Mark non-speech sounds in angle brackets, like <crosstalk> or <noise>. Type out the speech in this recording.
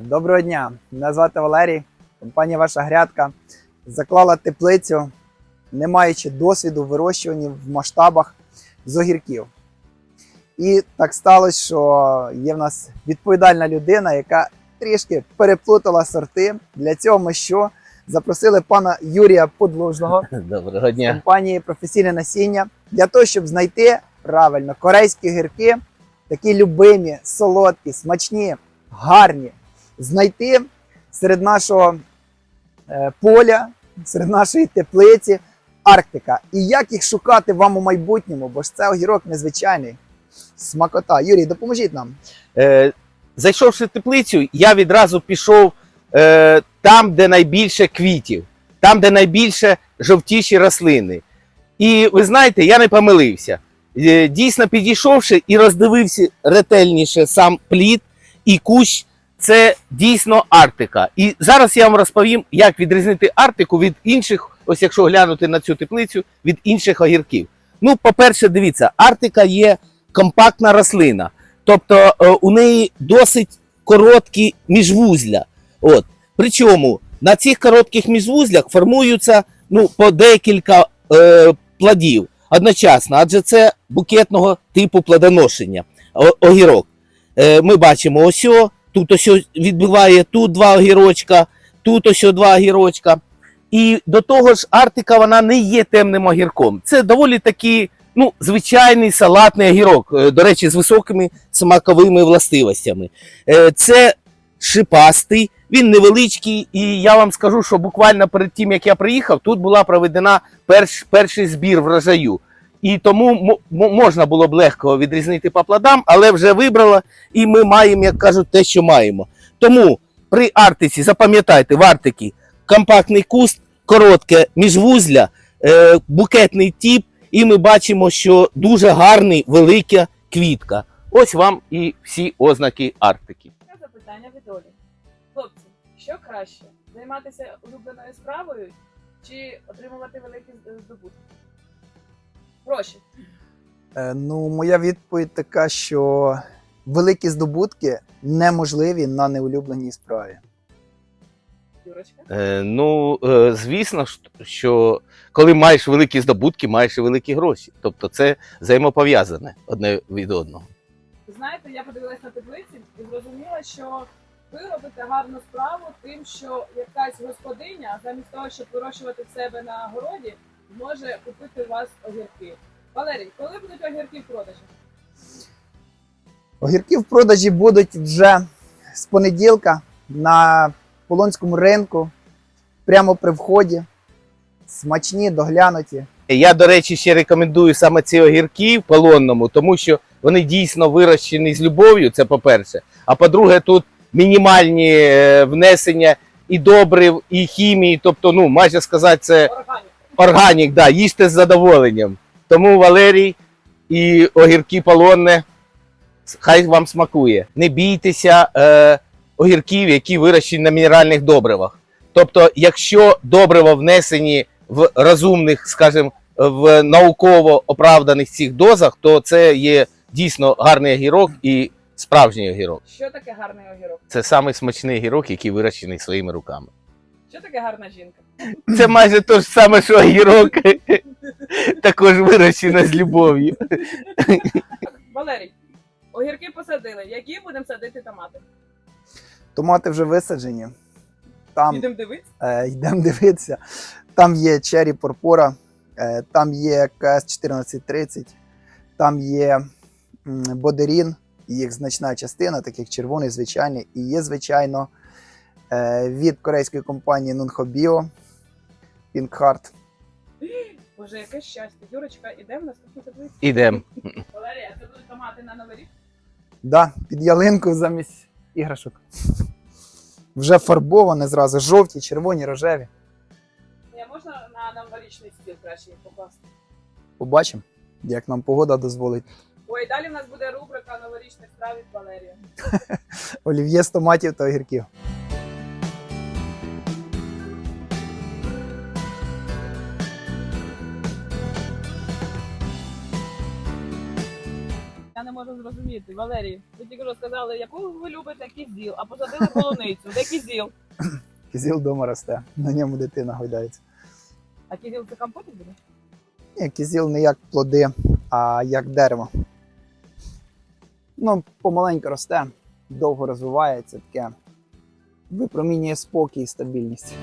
Доброго дня! Мене звати Валерій. Компанія Ваша грядка заклала теплицю, не маючи досвіду в вирощуванні в масштабах з огірків. І так сталося, що є в нас відповідальна людина, яка трішки переплутала сорти. Для цього ми що? Запросили пана Юрія Подлужного <laughs> Доброго з компанії Професійне насіння для того, щоб знайти правильно корейські гірки, такі любимі, солодкі, смачні, гарні, знайти серед нашого е, поля, серед нашої теплиці Арктика. І як їх шукати вам у майбутньому, бо ж це огірок незвичайний. Смакота. Юрій, допоможіть нам. Е, зайшовши в теплицю, я відразу пішов е, там, де найбільше квітів, там, де найбільше жовтіші рослини. І ви знаєте, я не помилився. Е, дійсно, підійшовши і роздивився ретельніше сам плід і кущ, це дійсно Арктика. І зараз я вам розповім, як відрізнити Арктику від інших, ось якщо глянути на цю теплицю, від інших огірків. Ну, по-перше, дивіться, Арктика є компактна рослина. Тобто е, у неї досить короткі міжвузля. От. Причому на цих коротких міжвузлях формуються ну, по декілька е, плодів одночасно, адже це букетного типу плодоношення. Огірок. Е, ми бачимо ось, тут ось відбиває тут два огірочка, тут ось два огірочка. І до того ж, Арктика вона не є темним огірком. Це доволі таки ну, звичайний салатний огірок, е, до речі, з високими смаковими властивостями. Е, Це шипастий, він невеличкий, і я вам скажу, що буквально перед тим, як я приїхав, тут була проведена перш, перший збір врожаю. І тому мо- мо- можна було б легко відрізнити по плодам, але вже вибрала, і ми маємо, як кажуть, те, що маємо. Тому при Арктиці, запам'ятайте, в Арктиці компактний куст, коротке міжвузля, е, букетний тип, і ми бачимо, що дуже гарний велика квітка. Ось вам і всі ознаки Арктики. Таке запитання від Олі. Хлопці, що краще? Займатися улюбленою справою чи отримувати великі здобутки? Гроші. Е, ну, моя відповідь така, що великі здобутки неможливі на неулюбленій справі. Юрочка. Е, ну, е, звісно, що коли маєш великі здобутки, маєш і великі гроші. Тобто це взаємопов'язане одне від одного. Знаєте, я подивилась на таблиці і зрозуміла, що ви робите гарну справу тим, що якась господиня, замість того, щоб вирощувати в себе на городі, може купити у вас огірки. Валерій, коли будуть огірки в продажі? Огірки в продажі будуть вже з понеділка на полонському ринку, прямо при вході. Смачні, доглянуті. Я, до речі, ще рекомендую саме ці огірки в полонному, тому що вони дійсно вирощені з любов'ю, це по-перше. А по-друге, тут мінімальні е, внесення і добрив, і хімії. Тобто, ну, майже сказати, це Органік. Органік, да, їжте з задоволенням. Тому Валерій і огірки полонне, хай вам смакує. Не бійтеся е, огірків, які вирощені на мінеральних добривах. Тобто, якщо добрива внесені в розумних, скажімо, в науково оправданих цих дозах, то це є дійсно гарний огірок і справжній огірок. Що таке гарний огірок? Це самий смачний огірок, який вирощений своїми руками. Що таке гарна жінка? Це майже те ж саме, що огірок, також вирощена з любов'ю. Валерій, огірки посадили. Які будемо садити томати? Томати вже висаджені. Там Підемо дивитися. е, йдемо дивитися. Там є Черрі Порпора, е, там є КС 1430, там є м, Бодерін, їх значна частина, так як червоний, звичайний. І є, звичайно, від корейської компанії Nunho Bio, Pink Heart. Боже, яке щастя. Юрочка, ідемо в наступну таблицю. Ідемо. Валерія, це будуть томати на новий рік? Да, під ялинку замість іграшок. Вже фарбоване зразу, жовті, червоні, рожеві. Ні, можна на новорічний стіл краще їх покласти. Побачимо, як нам погода дозволить. Ой, далі в нас буде рубрика новорічних страв від Валерія. <laughs> Олів'є з томатів та огірків. Я не можу зрозуміти. Валерій. Ви тільки що сказали, яку ви любите кізіл, а посадили полуницю. Де кізіл? Кізіл вдома росте, на ньому дитина гойдається. А кізіл це компотик буде? Ні, кізіл не як плоди, а як дерево. Ну, помаленьку росте, довго розвивається, таке випромінює спокій і стабільність.